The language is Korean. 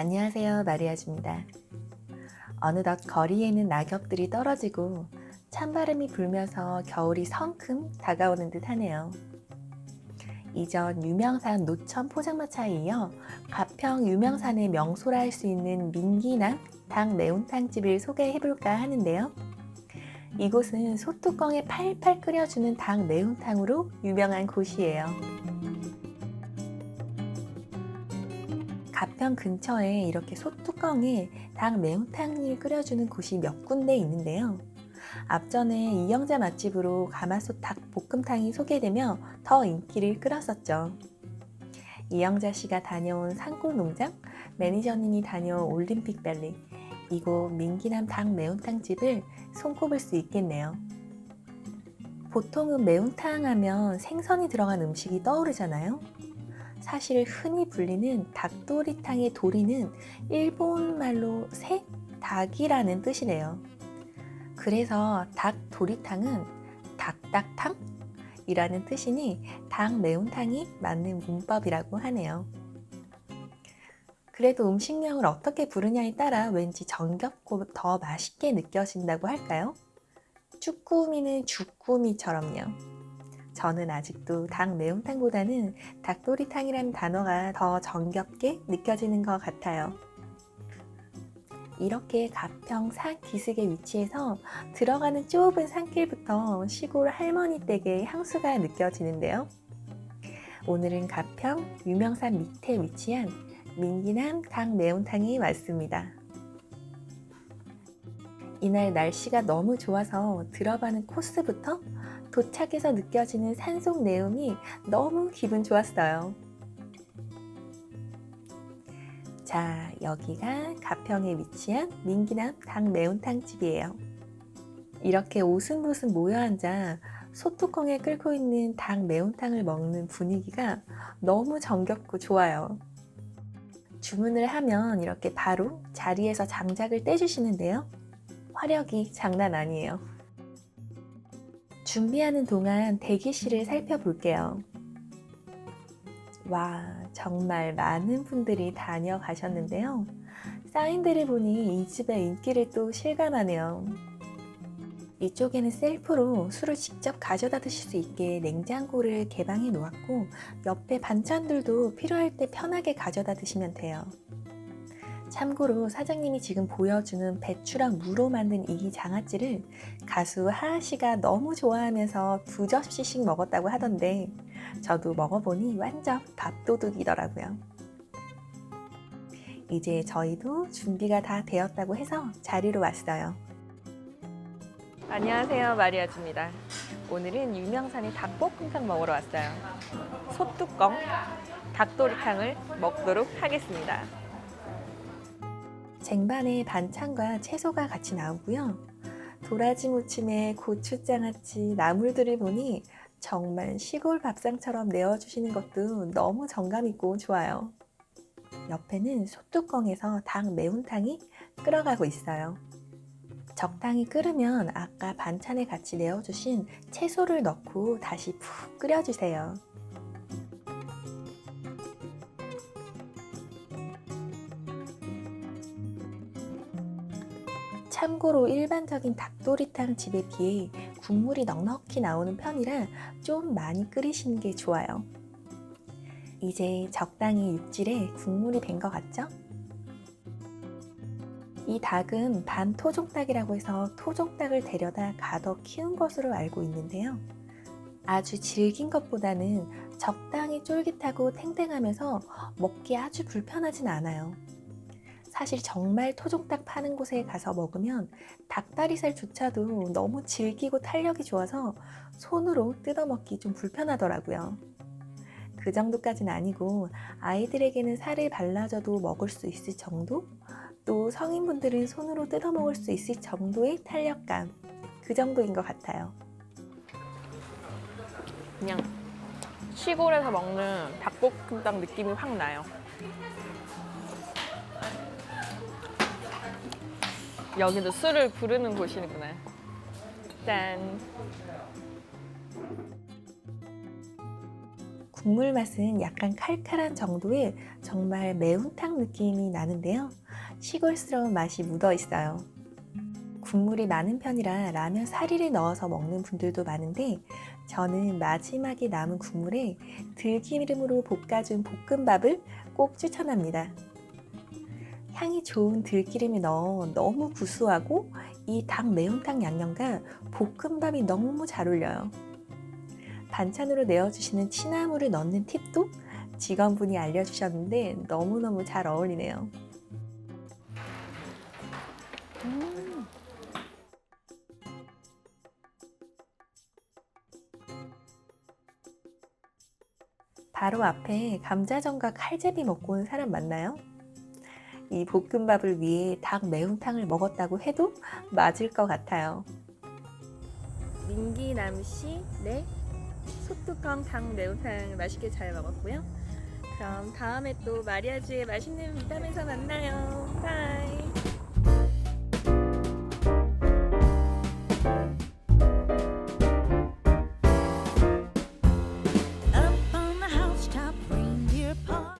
안녕하세요. 마리아주입니다. 어느덧 거리에는 낙엽들이 떨어지고 찬바람이 불면서 겨울이 성큼 다가오는 듯 하네요. 이전 유명산 노천 포장마차에 이어 가평 유명산의 명소라 할 수 있는 민기남 닭 매운탕집을 소개해볼까 하는데요. 이곳은 소뚜껑에 팔팔 끓여주는 닭 매운탕으로 유명한 곳이에요. 가평 근처에 이렇게 소뚜껑에 닭 매운탕을 끓여주는 곳이 몇 군데 있는데요. 앞전에 이영자 맛집으로 가마솥 닭 볶음탕이 소개되며 더 인기를 끌었었죠. 이영자 씨가 다녀온 산골 농장, 매니저님이 다녀온 올림픽 밸리, 이곳 민기남 닭 매운탕 집을 손꼽을 수 있겠네요. 보통은 매운탕 하면 생선이 들어간 음식이 떠오르잖아요. 사실 흔히 불리는 닭도리탕의 도리는 일본 말로 새, 닭이라는 뜻이래요. 그래서 닭도리탕은 닭닭탕? 이라는 뜻이니 닭 매운탕이 맞는 문법이라고 하네요. 그래도 음식명을 어떻게 부르냐에 따라 왠지 정겹고 더 맛있게 느껴진다고 할까요? 쭈꾸미는 주꾸미처럼요. 저는 아직도 닭 매운탕보다는 닭도리탕이라는 단어가 더 정겹게 느껴지는 것 같아요. 이렇게 가평 산 기슭에 위치해서 들어가는 좁은 산길부터 시골 할머니 댁의 향수가 느껴지는데요. 오늘은 가평 유명산 밑에 위치한 민기남 닭 매운탕이 왔습니다. 이날 날씨가 너무 좋아서 들어가는 코스부터 도착해서 느껴지는 산속 내음이 너무 기분 좋았어요. 자, 여기가 가평에 위치한 민기남 닭 매운탕 집이에요. 이렇게 오순도순 모여 앉아 소뚜껑에 끓고 있는 닭 매운탕을 먹는 분위기가 너무 정겹고 좋아요. 주문을 하면 이렇게 바로 자리에서 장작을 떼주시는데요. 화력이 장난 아니에요. 준비하는 동안 대기실을 살펴볼게요. 와, 정말 많은 분들이 다녀가셨는데요. 사인들을 보니 이 집의 인기를 또 실감하네요. 이쪽에는 셀프로 술을 직접 가져다 드실 수 있게 냉장고를 개방해 놓았고, 옆에 반찬들도 필요할 때 편하게 가져다 드시면 돼요. 참고로 사장님이 지금 보여주는 배추랑 무로 만든 이 장아찌를 가수 하하 씨가 너무 좋아하면서 두 접시씩 먹었다고 하던데 저도 먹어보니 완전 밥도둑이더라고요. 이제 저희도 준비가 다 되었다고 해서 자리로 왔어요. 안녕하세요 마리아주입니다. 오늘은 유명산의 닭볶음탕 먹으러 왔어요. 소뚜껑 닭도리탕을 먹도록 하겠습니다. 쟁반에 반찬과 채소가 같이 나오고요. 도라지 무침에 고추장아찌, 나물들을 보니 정말 시골 밥상처럼 내어주시는 것도 너무 정감있고 좋아요. 옆에는 소뚜껑에서 닭 매운탕이 끓어가고 있어요. 적당히 끓으면 아까 반찬에 같이 내어주신 채소를 넣고 다시 푹 끓여주세요. 참고로 일반적인 닭도리탕 집에 비해 국물이 넉넉히 나오는 편이라 좀 많이 끓이시는 게 좋아요. 이제 적당히 육질에 국물이 밴 것 같죠? 이 닭은 반 토종닭이라고 해서 토종닭을 데려다 가둬 키운 것으로 알고 있는데요. 아주 질긴 것보다는 적당히 쫄깃하고 탱탱하면서 먹기 아주 불편하진 않아요. 사실 정말 토종닭 파는 곳에 가서 먹으면 닭다리살조차도 너무 질기고 탄력이 좋아서 손으로 뜯어먹기 좀 불편하더라고요. 그 정도까진 아니고 아이들에게는 살을 발라줘도 먹을 수 있을 정도? 또 성인분들은 손으로 뜯어 먹을 수 있을 정도의 탄력감. 그 정도인 것 같아요. 그냥 시골에서 먹는 닭볶음탕 느낌이 확 나요. 여기도 술을 부르는 곳이구나. 짠. 국물 맛은 약간 칼칼한 정도의 정말 매운탕 느낌이 나는데요. 시골스러운 맛이 묻어 있어요. 국물이 많은 편이라 라면 사리를 넣어서 먹는 분들도 많은데 저는 마지막에 남은 국물에 들기름으로 볶아준 볶음밥을 꼭 추천합니다. 향이 좋은 들기름을 넣어 너무 구수하고 이 닭 매운탕 양념과 볶음밥이 너무 잘 어울려요. 반찬으로 내어주시는 취나물을 넣는 팁도 직원분이 알려주셨는데 너무너무 잘 어울리네요. 음. 바로 앞에 감자전과 칼제비 먹고 온 사람 맞나요? 이 볶음밥을 위해 닭 매운탕을 먹었다고 해도 맞을 것 같아요. 민기남 씨, 네. 소뚜껑 닭 매운탕 맛있게 잘 먹었고요. 그럼 다음에 또 마리아주의 맛있는 미담에서 만나요.